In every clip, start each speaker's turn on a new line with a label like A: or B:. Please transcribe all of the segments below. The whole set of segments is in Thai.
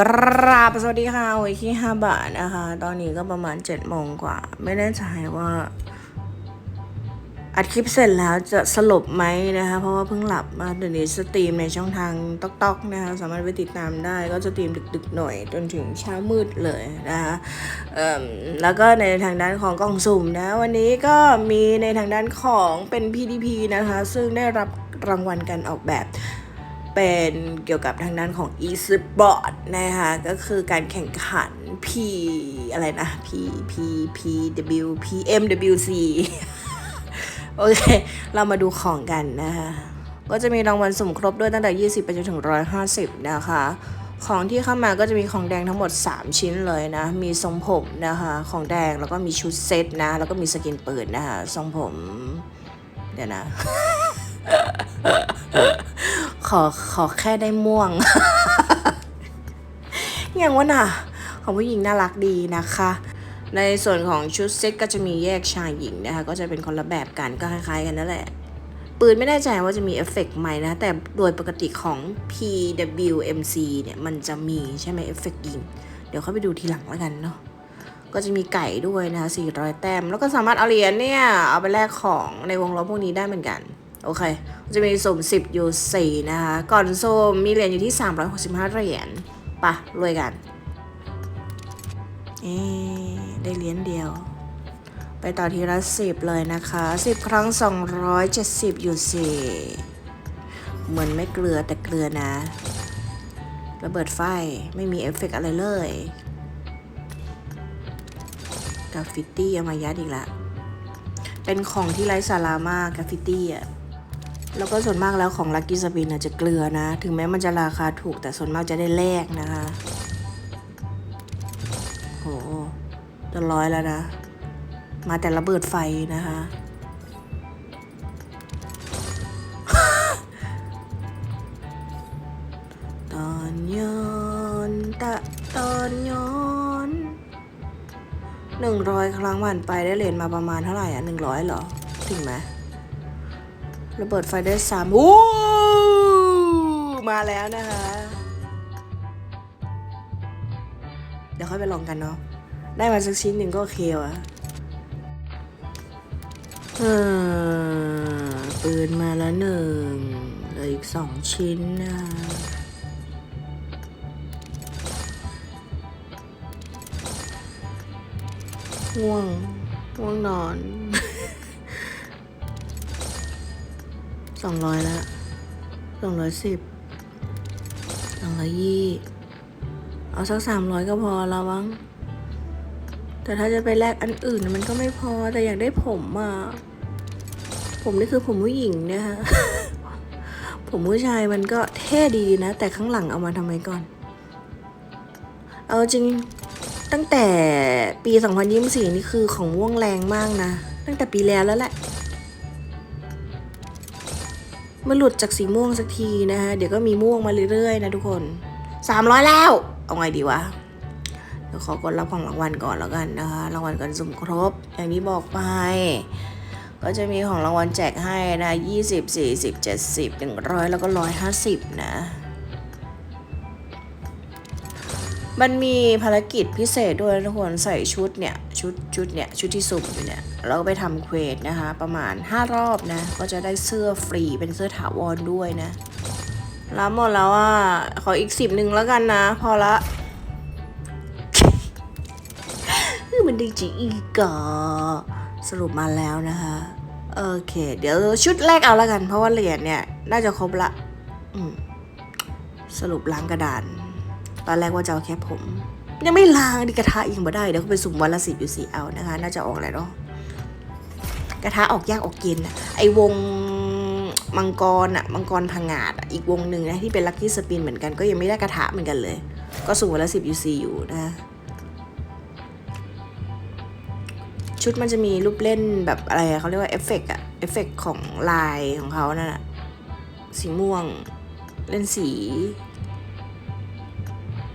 A: กราบสวัสดีค่ะโอ้ยที่ห้าบาทนะคะ ตอนนี้ก็ประมาณเจ็ดโมงกว่า ไม่แน่ใจว่า อัดคลิปเสร็จแล้วจะสลบไหมนะคะ เพราะว่าเพิ่งหลับมาเดี๋ยวนี้สตรีมในช่องทางต๊อกๆนะคะ สามารถไปติดตามได้ก็จะสตรีมดึกๆหน่อย จนถึงเช้ามืดเลยนะคะแล้วก็ในทางด้านของกล่องสุ่มนะ วันนี้ก็มีในทางด้านของเป็น PDP นะคะ ซึ่งได้รับรางวัลการออกแบบ เป็นเกี่ยวกับทางด้านของ e-sport นะคะก็คือการแข่งขัน P อะไรนะ P P P W P M W C โอเค เรามาดูของกันนะคะก็จะมีรางวัลสมครบด้วยตั้งแต่ 20 ไปจนถึง 150 นะคะ ของที่เข้ามาก็จะมีของแดงทั้งหมด 3 ชิ้นเลยนะ มีทรงผมนะคะ ของแดงแล้วก็มีชุดเซตนะ แล้วก็มีสกินปืนนะคะ ทรงผม เดี๋ยวนะ ขอขอแค่ได้ม่วง อย่างว่าน่ะ ของผู้หญิงน่ารักดีนะคะ ในส่วนของชุดเซ็ตก็จะมีแยกชายหญิงนะคะ ก็จะเป็นคนละแบบกันก็คล้ายๆกันนั่นแหละ ปืนไม่แน่ใจว่าจะมีเอฟเฟกต์ไหมนะ แต่โดยปกติของ PWMC เนี่ยมันจะมีใช่ไหมเอฟเฟกต์ยิง เดี๋ยวเข้าไปดูทีหลังแล้วกันเนาะก็จะมีไก่ด้วยนะคะ400 แต้ม แล้วก็สามารถเอาเหรียญเนี่ย เอาไปแลกของในวงล้อพวกนี้ได้เหมือนกัน โอเค จะมีสุ่ม10 อยู่ 4 นะคะ ก่อนสุ่มมีเหรียญอยู่ที่ 365 เหรียญปะรวยกัน เอ๊ได้เหรียญเดียว ไปต่อทีละ 10 เลยนะคะ 10 ครั้ง 270 อยู่สี่เหมือนไม่เกลือแต่เกลือนะ ระเบิดไฟไม่มีเอฟเฟกต์อะไรเลยกราฟฟิตี้เอามายัดอีกละเป็นของที่ไร้สาระมากกราฟฟิตี้อะ แล้วก็ส่วนมากแล้วของลั c กี้สปินจะเกลือนะ ถึงแม้มันจะราคาถูกแต่ส่วนมากจะได้แลกนะคะโหจะร้อยแล้วนะ มาแต่ระเบิดไฟนะคะ ตอนย้อนตะตอนย้อนหนึ่งร้อยครั้งผ่านไปได้เหรียญมาประมาณเท่าไหร่อะหนึ่งร้อยเหรอ ถึงไหม ระเบิดไฟได้สามโอ้มาแล้วนะคะ เดี๋ยวค่อยไปลองกันเนาะ ได้มาสักชิ้นหนึ่งก็โอเคว่ะเออปืนมาแล้วหนึ่งเหลืออีกสองชิ้นนะง่วงง่วงนอน สองร้อยละสองร้อยสิบสองร้อยยี่เอาสักสามร้อยก็พอแล้วมั้งแต่ถ้าจะไปแลกอันอื่นมันก็ไม่พอแต่อยากได้ผมอะผมนี่คือผมผู้หญิงเนี่ยฮะผมผู้ชายมันก็เท่ดีนะ แต่ข้างหลังเอามาทำไมก่อน เอาจริงตั้งแต่ปี 2024 นี่คือของม่วงแรงมากนะ ตั้งแต่ปีแล้วแล้วแหละ มาหลุดจากสีม่วงสักทีนะคะเดี๋ยวก็มีม่วงมาเรื่อยๆนะทุกคน 300 แล้ว เอาไงดีวะเดี๋ยวขอกดรับของรางวัลก่อนแล้วกันนะคะรางวัลกันสุ่มครบ อย่างที่บอกไป ก็จะมีของรางวัลแจกให้นะ20 40 70 100 แล้วก็ 150 นะมันมีภารกิจพิเศษด้วยทุกคนใส่ชุดเนี่ย ชุดชุดเนี่ยชุดที่สุ่มอยู่เนี่ยแล้วก็ไปทำเควสนะคะ ประมาณ 5 รอบนะ ก็จะได้เสื้อฟรีเป็นเสื้อถาวรด้วยนะรับหมดแล้วอะขออีกสิบหนึ่งแล้วกันนะ พอละคือมันดีจีอีกอะสรุปมาแล้วนะคะโอเค เดี๋ยวชุดแรกเอาแล้วกัน เพราะว่าเหรียญเนี่ย น่าจะครบละสรุปล้างกระดาน ตอนแรกว่าจะเอาแค่ผม ยังไม่ล้างดิกระทะยังไม่ได้เดี๋ยวไปสุ่มวันละสิบอยู่สี่เอานะคะ น่าจะออกแหละเนาะกระทะออกยากออกเย็นไอวงมังกรอะมังกรพังงาดอีกวงหนึ่งนะที่เป็นลัคกี้สปินเหมือนกันก็ยังไม่ได้กระทะเหมือนกันเลย ก็สุ่มวันละสิบอยู่สี่อยู่นะ ชุดมันจะมีรูปเล่นแบบอะไรเขาเรียกว่าเอฟเฟกต์อะเอฟเฟกต์ของลายของเขานั่นอะสีม่วง เล่นสี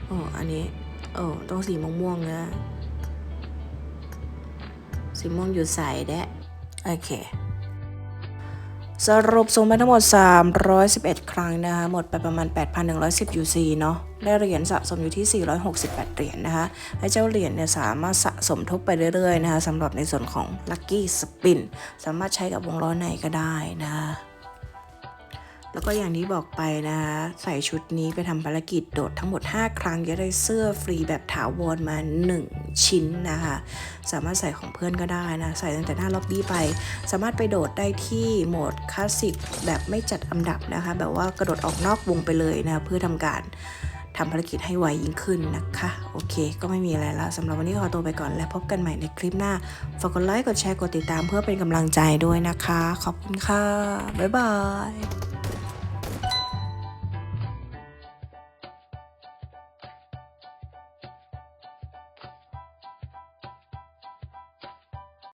A: โอ้อันนี้ โอ้ต้องสีม่วงๆนะ สีม่วงอยู่ใส่แดะโอเค สรุปส่งไปทั้งหมด 311 ครั้งนะคะหมดไปประมาณ 8,110 UC เนาะได้เหรียญสะสมอยู่ที่ 468 เหรียญนะคะและเจ้าเหรียญเนี่ยสามารถสะสมทบไปเรื่อยๆนะคะสำหรับในส่วนของ Lucky Spin สามารถใช้กับวงล้อไหนก็ได้นะคะ แล้วก็อย่างที่บอกไปนะคะใส่ชุดนี้ไปทำภารกิจโดดทั้งหมด 5 ครั้งจะได้เสื้อฟรีแบบถาวรมา 1 ชิ้นนะคะ สามารถใส่ของเพื่อนก็ได้นะ ใส่ตั้งแต่หน้าล็อบบี้ไป สามารถไปโดดได้ที่โหมดคลาสสิกแบบไม่จัดอันดับนะคะ แบบว่ากระโดดออกนอกวงไปเลยนะเพื่อทำการทำภารกิจให้ไวยิ่งขึ้นนะคะ โอเค ก็ไม่มีอะไรแล้วสำหรับวันนี้ขอตัวไปก่อนและพบกันใหม่ในคลิปหน้า ฝากกดไลค์ กดแชร์ กดติดตามเพื่อเป็นกำลังใจด้วยนะคะ ขอบคุณค่ะ บ๊ายบาย